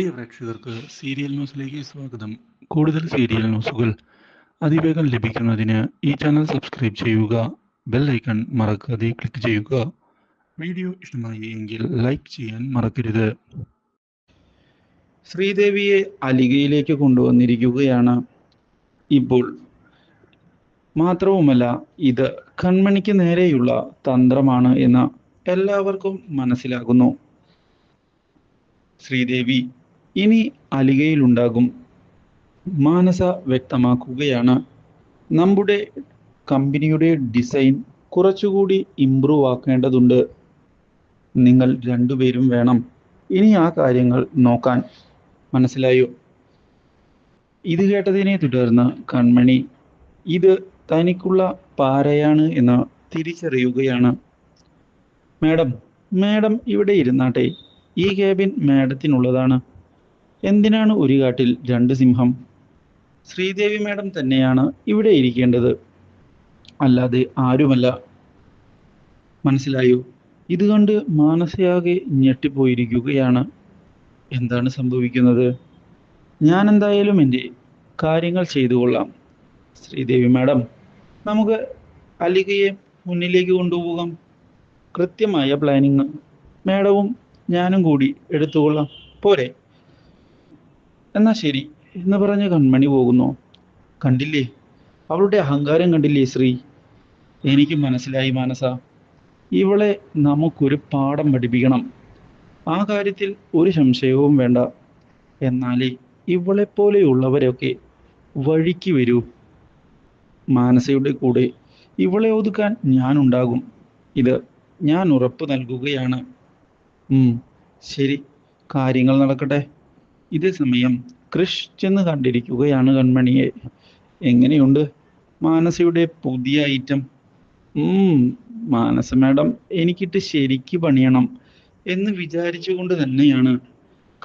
പ്രിയ പ്രേക്ഷകർക്ക് സീരിയൽ ന്യൂസിലേക്ക് സ്വാഗതം. കൂടുതൽ സീരിയൽ ന്യൂസുകൾ അതിവേഗം ലഭിക്കുന്നതിന് ഈ ചാനൽ സബ്സ്ക്രൈബ് ചെയ്യുക ബെൽ ഐക്കൺ മറക്കാതെ ക്ലിക്ക് ചെയ്യുക. വീഡിയോ ഇഷ്ടമായി എങ്കിൽ ലൈക്ക് ചെയ്യാൻ മറക്കരുത്. ശ്രീദേവിയെ അലികയിലേക്ക് കൊണ്ടുവന്നിരിക്കുകയാണ് ഇപ്പോൾ. മാത്രവുമല്ല ഇത് കൺമണിക്ക് നേരെയുള്ള തന്ത്രമാണ് എന്ന് എല്ലാവർക്കും മനസ്സിലാകുന്നു. ശ്രീദേവി ഇനി അലികയിലുണ്ടാകും മാനസ വ്യക്തമാക്കുകയാണ്. നമ്മുടെ കമ്പനിയുടെ ഡിസൈൻ കുറച്ചുകൂടി ഇമ്പ്രൂവ് ആക്കേണ്ടതുണ്ട്. നിങ്ങൾ രണ്ടുപേരും വേണം. ഇനി ആ കാര്യങ്ങൾ നോക്കാൻ. മനസ്സിലായോ? ഇത് കേട്ടതിനെ തുടർന്ന് കൺമണി ഇത് തനിക്കുള്ള പാരയാണ് എന്ന് തിരിച്ചറിയുകയാണ്. മാഡം മാഡം ഇവിടെ ഇരുന്നാട്ടെ. ഈ ക്യാബിൻ മാഡത്തിനുള്ളതാണ്. എന്തിനാണ് ഒരു കാട്ടിൽ രണ്ട് സിംഹം? ശ്രീദേവി മാഡം തന്നെയാണ് ഇവിടെ ഇരിക്കേണ്ടത്. അല്ലാതെ ആരുമല്ല. മനസ്സിലായോ? ഇത് കണ്ട് മാനസയാകെ ഞെട്ടിപ്പോയിരിക്കുകയാണ്. എന്താണ് സംഭവിക്കുന്നത്? ഞാൻ എന്തായാലും എന്റെ കാര്യങ്ങൾ ചെയ്തു കൊള്ളാം. ശ്രീദേവി മാഡം നമുക്ക് അലികയെ മുന്നിലേക്ക് കൊണ്ടുപോകാം. കൃത്യമായ പ്ലാനിങ്. മാഡവും ഞാനും കൂടി എടുത്തുകൊള്ളാം പോരെ. എന്നാ ശരി. എന്ന് പറഞ്ഞ് കൺമണി പോകുന്നു. കണ്ടില്ലേ? അവളുടെ അഹങ്കാരം കണ്ടില്ലേ ശ്രീ? എനിക്ക് മനസ്സിലായി മാനസ. ഇവളെ നമുക്കൊരു പാഠം പഠിപ്പിക്കണം. ആ കാര്യത്തിൽ ഒരു സംശയവും വേണ്ട. എന്നാലേ ഇവളെ പോലെയുള്ളവരൊക്കെ വഴിക്ക് വരൂ. മാനസയുടെ കൂടെ ഇവളെ ഒതുക്കാൻ ഞാനുണ്ടാകും. ഇത് ഞാൻ ഉറപ്പ് നൽകുകയാണ്. ശരി. കാര്യങ്ങൾ നടക്കട്ടെ. ഇതേ സമയം കൃഷ് ചെന്ന് കണ്ടിരിക്കുകയാണ് കൺമണിയെ. എങ്ങനെയുണ്ട്? മാനസയുടെ പുതിയ ഐറ്റം. മാനസ മാഡം എനിക്കിട്ട് ശരിക്ക് പണിയണം എന്ന് വിചാരിച്ചുകൊണ്ട് തന്നെയാണ്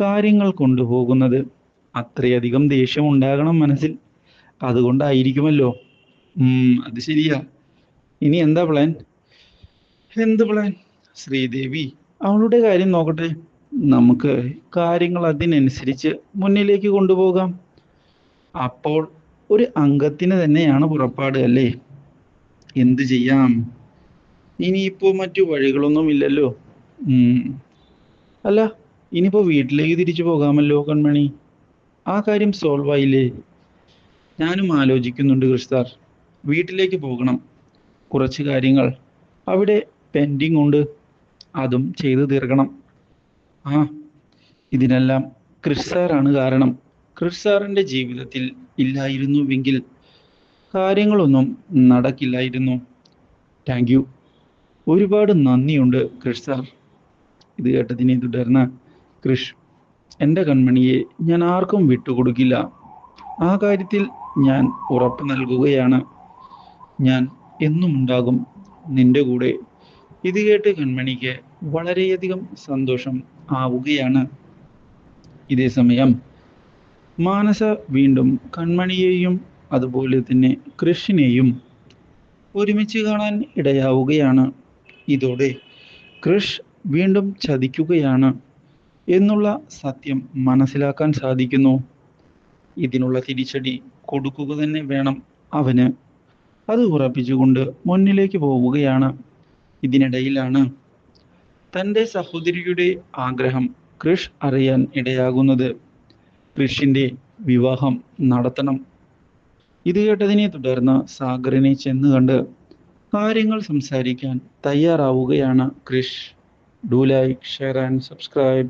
കാര്യങ്ങൾ കൊണ്ടുപോകുന്നത്. അത്രയധികം ദേഷ്യം ഉണ്ടാകണം മനസ്സിൽ. അതുകൊണ്ടായിരിക്കുമല്ലോ. അത് ശരിയാ. ഇനി എന്താ പ്ലാൻ? എന്ത് പ്ലാൻ? ശ്രീദേവി അവളുടെ കാര്യം നോക്കട്ടെ. നമുക്ക് കാര്യങ്ങൾ അതിനനുസരിച്ച് മുന്നിലേക്ക് കൊണ്ടുപോകാം. അപ്പോൾ ഒരു അംഗത്തിന് തന്നെയാണ് പുറപ്പാട് അല്ലേ? എന്തു ചെയ്യാം? ഇനിയിപ്പോ മറ്റു വഴികളൊന്നും ഇല്ലല്ലോ. അല്ല ഇനിയിപ്പോ വീട്ടിലേക്ക് തിരിച്ചു പോകാമല്ലോ കൺമണി. ആ കാര്യം സോൾവ് ആയില്ലേ? ഞാനും ആലോചിക്കുന്നുണ്ട് കൃഷ്ണാർ. വീട്ടിലേക്ക് പോകണം. കുറച്ച് കാര്യങ്ങൾ അവിടെ പെൻഡിങ് ഉണ്ട്. അതും ചെയ്തു തീർക്കണം. ആ ഇതിനെല്ലാം ക്രിഷ് സാറാണ് കാരണം. ക്രിഷ് സാറിന്റെ ജീവിതത്തിൽ ഇല്ലായിരുന്നുവെങ്കിൽ കാര്യങ്ങളൊന്നും നടക്കില്ലായിരുന്നു. താങ്ക് യു ഒരുപാട് നന്ദിയുണ്ട് ക്രിഷ് സാർ. ഇത് കേട്ടതിനെ തുടർന്ന് ക്രിഷ് എന്റെ കൺമണിയെ ഞാൻ ആർക്കും വിട്ടുകൊടുക്കില്ല. ആ കാര്യത്തിൽ ഞാൻ ഉറപ്പ് നൽകുകയാണ്. ഞാൻ എന്നും ഉണ്ടാകും നിന്റെ കൂടെ. ഇത് കേട്ട് കൺമണിക്ക് വളരെയധികം സന്തോഷം ആവുകയാണ് ഇതേ സമയം. മാനസ വീണ്ടും കൺമണിയെയും അതുപോലെ തന്നെ കൃഷിനെയും ഒരുമിച്ച് കാണാൻ ഇടയാവുകയാണ്. ഇതോടെ കൃഷ് വീണ്ടും ചതിക്കുകയാണ് എന്നുള്ള സത്യം മനസ്സിലാക്കാൻ സാധിക്കുന്നു. ഇതിനുള്ള തിരിച്ചടി കൊടുക്കുക തന്നെ വേണം അവന്. അത് ഉറപ്പിച്ചുകൊണ്ട് മുന്നിലേക്ക് പോവുകയാണ്. ഇതിനിടയിലാണ് തന്റെ സഹോദരിയുടെ ആഗ്രഹം കൃഷ് അറിയാൻ ഇടയാകുന്നത് കൃഷിന്റെ വിവാഹം നടത്തണം. ഇത് കേട്ടതിനെ തുടർന്ന് സാഗറിനെ ചെന്ന് കണ്ട് കാര്യങ്ങൾ സംസാരിക്കാൻ തയ്യാറാവുകയാണ് Krish. Do like share and subscribe